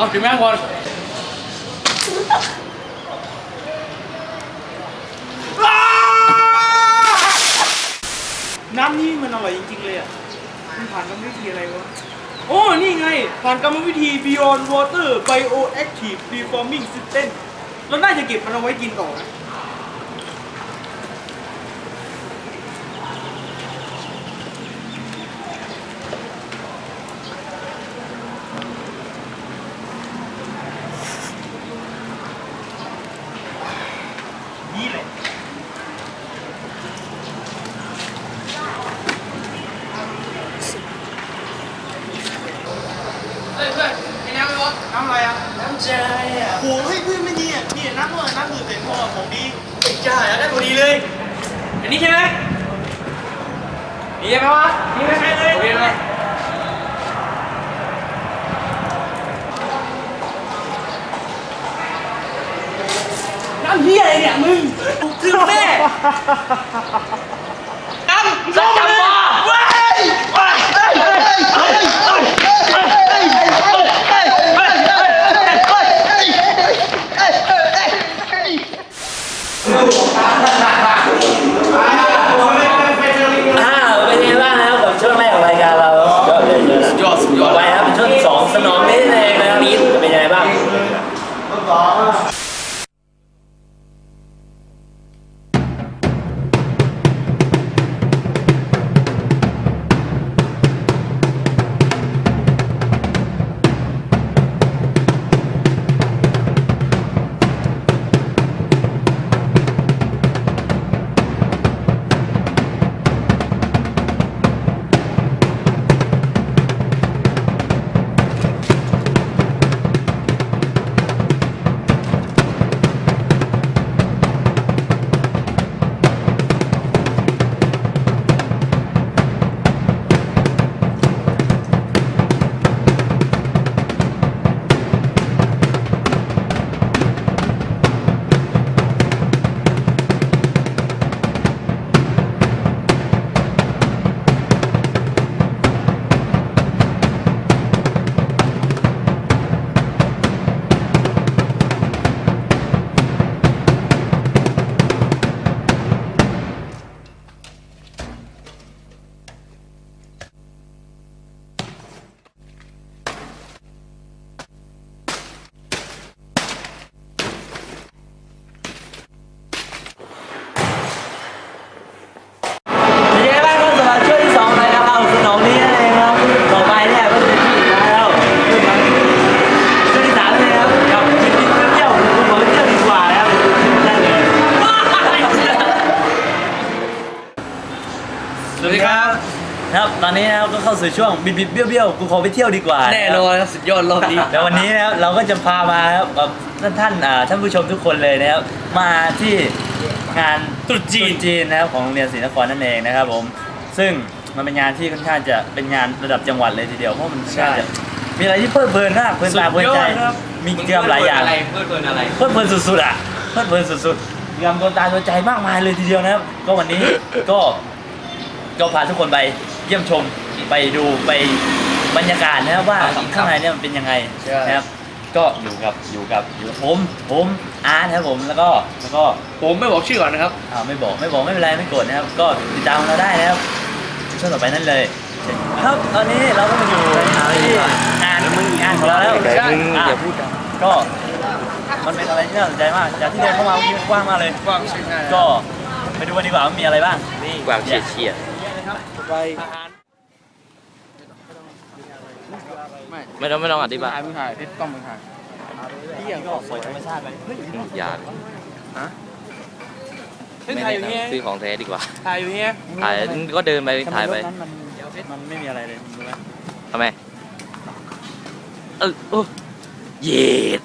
เอาถึงแม่งก่อนน้ำนี่มันอร่อยจริงๆเลยอะ มันผ่านกรรมวิธีอะไรวะ โอ้ นี่ไง ผ่านกรรมวิธี Beyond Water Bioactive Reforming System เราน่าจะเก็บมันเอาไว้กินต่อนะ นี่แหละ เฮ้ยเพื่อนไอ้น้ำไปวะ น้ำอะไรอะ น้ำใจอะโอ้ยเพื่อนไม่ดีอะนี่น้ำเมื่อน้ำดื่มเสร็จพ่อของดี ใช่ได้พอดีเลย อันนี้ใช่ไหมนี่ใช่ไหมวะนี่ไม่ใช่เลยโอเคไหม น้ำ เฮียอะไรเนี่ยมึงถึงแน่ ครับตอนนี้นะครับก็เข้าสู่ช่วงบิดบิดเบี้ยวเบี้ยวกูขอไปเที่ยวดีกว่าแน่นอนครับสุดยอดรอบนี้ แล้ววันนี้นะครับเราก็จะพามาครับกับท่านท่านอ่าท่านผู้ชมทุกคนเลยนะครับมาที่งานตรุษจีนจีนนะครับของโรงเรียนศรีนครนั่นเองนะครับผมซึ่งมันเป็นงานที่ค่อนข้างจะเป็นงานระดับจังหวัดเลยทีเดียวเพราะมันค่อนข้างจะมีอะไรที่เพลิดเพลินมากเพลินตาเพลินใจสุดยอดครับมีกิจกรรมหลายอย่างอะไรเพื่อนเพื่อนอะไรเพลิดเพลินสุดๆอะเพลิดเพลินสุดๆกิจกรรมโดนตาโดนใจมากมายเลยทีเดียวนะครับ ก็วันนี้ก็ก็พาทุกคนไป เยี่ยมชมไปดูไปบรรยากาศนะครับว่าข้างในเนี่ยมันเป็นยังไงนะครับ ก็อยู่กับอยู่กับอยู่กับผมผมอาร์ตครับผมแล้วก็แล้วก็ผมไม่บอกชื่อก่อนนะครับอ่าไม่บอกไม่บอกไม่เป็นไรไม่โกรธนะครับ ก็ติดตามเราได้นะครับช่วงต่อไปนั่นเลย ครับตอนนี้เราก็มาอยู่ที่งานงานของเราแล้วใช่อะก็มันเป็นอะไรที่น่าสนใจมาก จากที่เดินเข้ามาเมื่อกี้มันกว้างมากเลยกว้างใช่ไหมก็ไปดูกันดีกว่าว่ามีอะไรบ้างนี่กวางเฉียดเฉียด ไปไม่ต้องไม่ต้องอธิบายถ่ายมึงถ่ายเพชรกล้องมึงถ่ายที่ยังก็สวยธรรมชาติไปเฮ้ยอย่าเฮ้ยถ่ายอยู่เงี้ยซื้อของแท้ดีกว่า ถ่ายอยู่เงี้ยถ่ายก็เดินไปทำไมถ่ายรไปถนั้นมันมันไม่มีอะไรเลยรู้ไหมทำไมเออโอ้เย็ด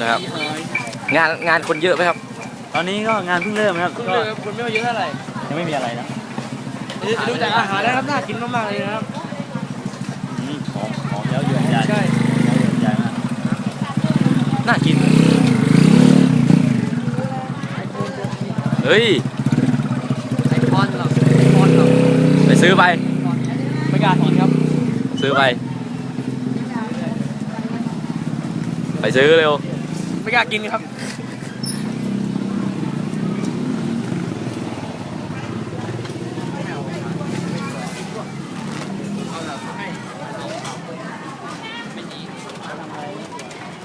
นะครับ งานงานคนเยอะไหมครับ ตอนนี้ก็งานเพิ่งเริ่มนะครับคุณก็เลยคุณไม่มาเยอะเท่าไหร่ยังไม่มีอะไรนะดูจากอาหารแล้วครับน่ากินมากๆเลยนะครับอืมหอมหอมแล้วเยือนยายใช่เยือนยายมากน่ากิน เฮ้ยไอพอนหรอไอพอนหรอไปซื้อไปไม่กล้าถอนครับ ซื้อไป ไปซื้อเร็ว ไม่กล้ากินครับ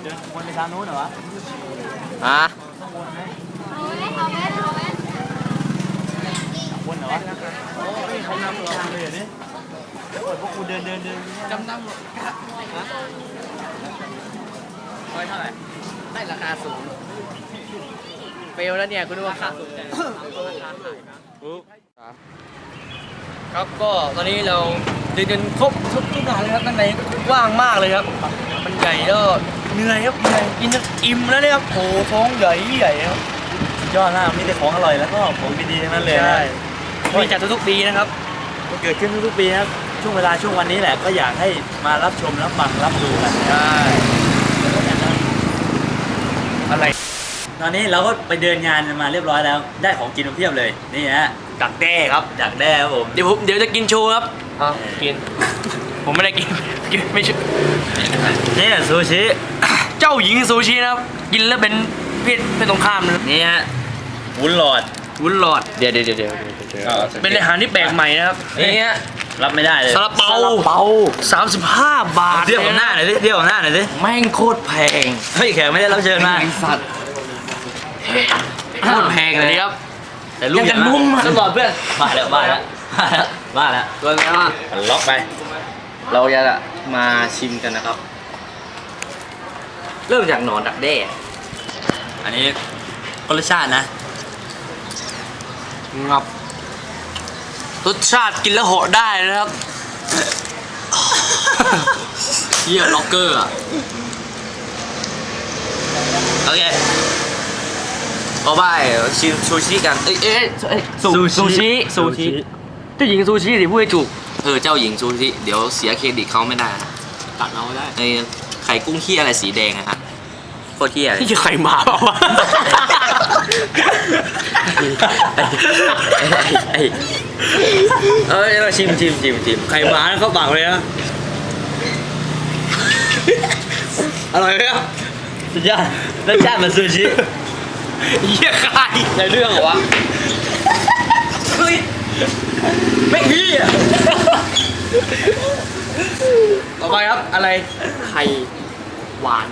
เดินวนไปทางนู้นเหรอวะฮะวนเหรอวะโอ้ยเขานำทางเลยเหรอเนี่ยโอ้ยพวกกูเดินเดินเดินจำนำหรอร้อยเท่าไหร่ ได้ราคาสูงเฟลแล้วเนี่ยคุณดูราคาสูงครับก็ตอนนี้เราเดินจนครบทุกทุกงานเลยครับด้านในว่างมากเลยครับ มันใหญ่แล้วเหนื่อยครับเหนื่อยกินจนอิ่มแล้วเนี่ยครับโอ้โหท้องใหญ่ใหญ่ครับสุดยอดมากมีแต่ของอร่อยแล้วก็ของดีๆทั้งนั้นเลยนะมีจัดทุกๆปีนะครับก็เกิดขึ้นทุกๆปีนะครับช่วงเวลาช่วงวันนี้แหละก็อยากให้มารับชมรับฟังรับดูกันใช่ อะไร ตอนนี้เราก็ไปเดินงานมาเรียบร้อยแล้ว ได้ของกินมาเพียบเลย นี่ฮะดักแด้ครับอยากได้ครับผม เดี๋ยวผมเดี๋ยวจะกินโชว์ครับอะกิน ผมไม่ได้กิน กินไม่ใช่นี่ซูชิ เจ้าหญิงซูชินะครับ กินแล้วเป็นเพศเพศตรงข้ามนะนี่ฮะวุ้นหลอดวุ้นหลอดเดี๋ยวเดี๋ยวเดี๋ยวเดี๋ยวเป็นอาหารที่แปลกใหม่นะครับนี่ฮะ รับไม่ได้เลยซาลาเปาเปา35บาทเทียบกับหน้าหน่อยดิเทียบกับหน้าหน่อยดิแม่งโคตรแพงเฮ้ยแขกไม่ได้รับเชิญมาไอ้สัตว์โคตรแพงอันเลยนี้ครับแต่ลูกยังกันนุ่มอะตลอดเพื่อนบ้าแล้วบ้าแล้วบ้าแล้วบ้าแล้วตัวนี้ว่าล็อกไป เราจะมาชิมกันนะครับ เริ่มจากหนอนดักแด้อันนี้ก็รสชาตินะงับ รสชาติกินแล้วเหาะได้นะครับ เยี่ยล็อกเกอร์อะ โอเคต่อไปชิมซูชิกัน เอ้ยเอ้ยเอ้ยซูซูชิ ซูชิเจ้าหญิงซูชิสิพูดให้ถูกเออเจ้าหญิงซูชิ เดี๋ยวเสียเครดิตเขาไม่ได้นะตัดเอาได้ไอ้ไข่กุ้งขี้อะไรสีแดงอะฮะโคตรเที่ยเลย นี่คือไข่หมาเปล่าวะ ไอ้ไอ้ เอ้ยเราชิมชิมชิมชิมไข่หมาเข้าปากเลยนะอร่อยไหมครับสุดยอดรสชาติเหมือนซูชิเยี่ยใครในเรื่องเหรอวะเฮ้ยไม่เที่ยต่อไปครับอะไรไข่หวาน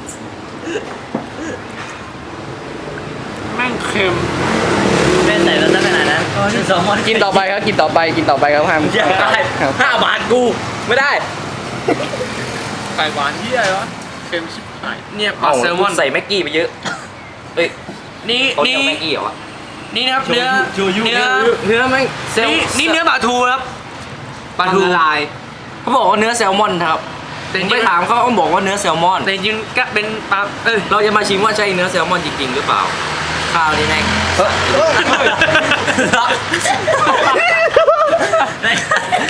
แม่งเค็ม แม่ใส่แล้วซะข นาดนั้นก็ที่สองมันกินต่อไปครับ กินต่อไป กินต่อไปครับห้ามอยากได้ห้าบาทกู ไม่ได้ ไข่หวานที่อะไรวะเค็มชิบหายเนี่ยปลาเอ้าแซลมอนใส่แม็กกี้ไปเยอะเอ้ยนี่เขาเรียนี่กแม็กกี้เหรอวะนี่นะครับเนื้อโชยุเนื้อเนื้อแม่งเซลนี่นี่เนื้อปลาทูครับ ปลาปลาทูทูลาย เขาบอกว่าเนื้อแซลมอนครับแต่ผมจริไปงถามเขาเขาบอกว่าเนื้อแซลมอน แต่จริงก็เป็นปลาเอ้ยเราจะมาชิมว่าใช่เนื้อแซลมอนจริงๆหรือเปล่า ข้าวนี่แน่ง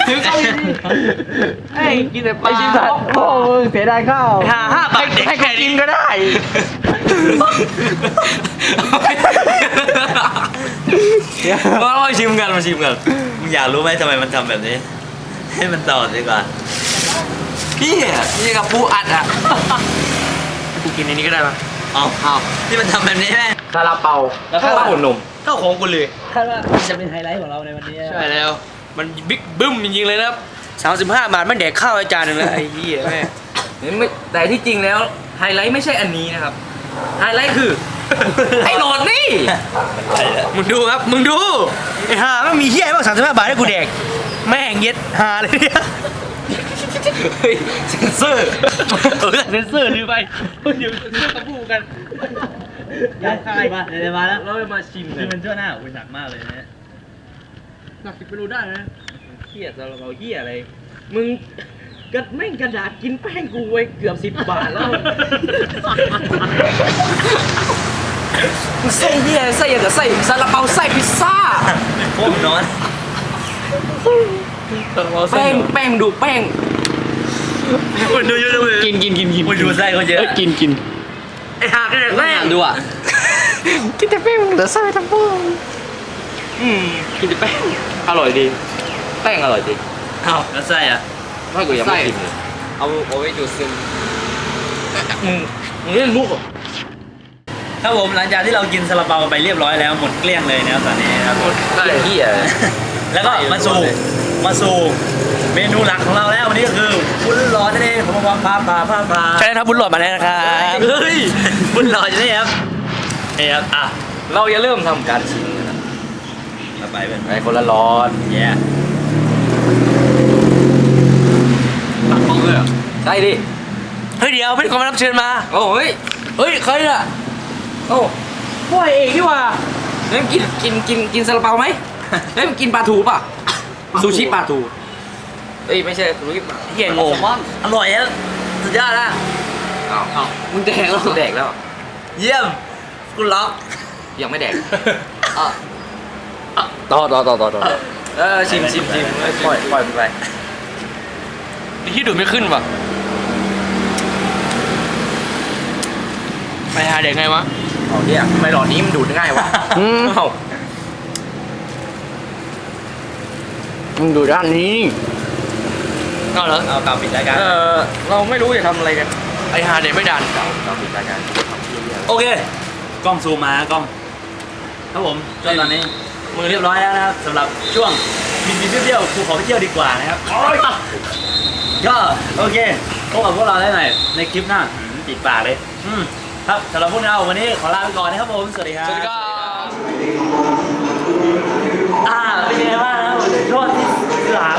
ถือก็มีเฮ้ยกินแต่ปลาโอ้ยเสียดายข้าวห้าห้าบาทเด็กให้แค่เขากินี้นก็ได้ก็ลองชิมกันมาชิมกันมึงอยากรู้ไหมทำไมมันทำแบบนี้ ให้มันต่อดีกว่าพี่นี่กับปูอัดอะกูกินในนี้ก็ได้ปะเอาเอาที่มันทำแบบนี้แม่ง ซาลาเปาแล้วข้าวหุ่นนมเข้าของกูเลยคาดว่าจะเป็นไฮไลท์ของเราในวันนี้ใช่แล้ว มันบิ๊กบึ้มจริงๆเลยนะครับสามสิบห้าบาทไม่แดกข้าวอาจารย์หนึ่งแล้วไอ้เหี้ยแม่ไม่แต่ที่จริงแล้วไฮไลท์ไม่ใช่อันนี้นะครับ ไฮไลท์คือ ไอ้โหลดนี่ไปแล้วมึงดูครับ มึงดู ไอ้ห่าไม่มีเหี้ยบ้างสามสิบห้าบาทให้กูแดก แม่งเย็ดห่าเลยเนี่ย เฮ้ยเซนเซอร์เออเซนเซอร์ลืมไปเดี๋ยวเซนเซอร์ตะพูกันย้ายค่ายมาเดี๋ยวมาแล้วเราจะมาชิมคือมันชั่วหน้าอุ้ยหนักมากเลยนะหนักสิบกิโลได้นะเฮียซาลาเปาเฮียอะไร มึงก็แม่งกระดาษกินแป้งกูไว้เกือบสิบบาทแล้วไส้เหี้ยไส้อย่างกับไส้ซาลาเปาไส้พิซซ่าพวกนอนแป้งแป้งดูแป้ง มันดูเยอะเลย กินกินกินกินมันดูไส้เขาเยอะ กินกินไอ้ห่าก็จะแม่งดูอะกินแต่แป้งเหลือไส้ทั้งพวกอืมกินแต่แป้งอร่อยดี แป้งอร่อยดีเอ้าแล้วไส้อะไม่กูยังไม่กินเลยเอาเอาไว้ดูดซึมมึงมึงเล่นมุกเหรอครับผมหลังจากที่เรากินซาลาเปาไปเรียบร้อยแล้วหมดเกลี้ยงเลยนะครับตอนนี้นะครับได้เหี้ยแล้วก็มาสู่มาสู่ เมนูหลักของเราแล้ววันนี้ก็คือบุญหลอดนั่นเองผมว่าพาพาพาพาใช่ครับบุญหลอดมาแล้วนะครับ เฮ้ยบุญหลอดอยู่นี่ครับนี่ครับอะเราจะเริ่มทำการชิมกันนะต่อไปเป็นไปคนละร้อนแย่ตักของเลยใช่ดิเฮ้ยเดี๋ยวเป็นคนมารับเชิญมาโอ้ยเฮ้ยใครอะโอ้พ่อเอกนี่หว่าเล่มกินกินกินกินซาลาเปาไหมเล่มกินปลาทูป่ะซูชิปลาทู เอ้ยไม่ใช่ซูชิปลาเหี้ยงงอร่อยอะสุดยอดนะอ้าวอ้าวมึงแดกแล้วแดกแล้ว เยี่ยมคุณล็อกยังไม่แดกต่อต่อต่อต่อต่อเออชิมชิมชิมปล่อยปล่อยมันไปที่ดูดไม่ขึ้นว่ะไปหาเด็กไงวะเอาเนี่ยทำไมหลอดนี้มันดูดง่ายวะอืมเอ้ามึงดูด้านนี้ ก็เหรอเอากลับปิดรายการเออเราไม่รู้จะทำอะไรกันไอหาเด็กไม่ดันเราเราปิดรายการโอเค กล้องซูมมากล้องครับผมก็ตอนนี้มือเรียบร้อยแล้วนะครับสำหรับช่วงบินบินเที่ยวๆภูเขาไปเที่ยวดีกว่านะครับก็โอเคพบกับพวกเราได้ใหม่ในคลิปหน้าอืมติดปากเลยอืมครับสำหรับพวกเราวันนี้ขอลาไปก่อนนะครับผมสวัสดีครับสวัสดีครับอ่าเป็นยังไงบ้างนะครับช่วงที่สาม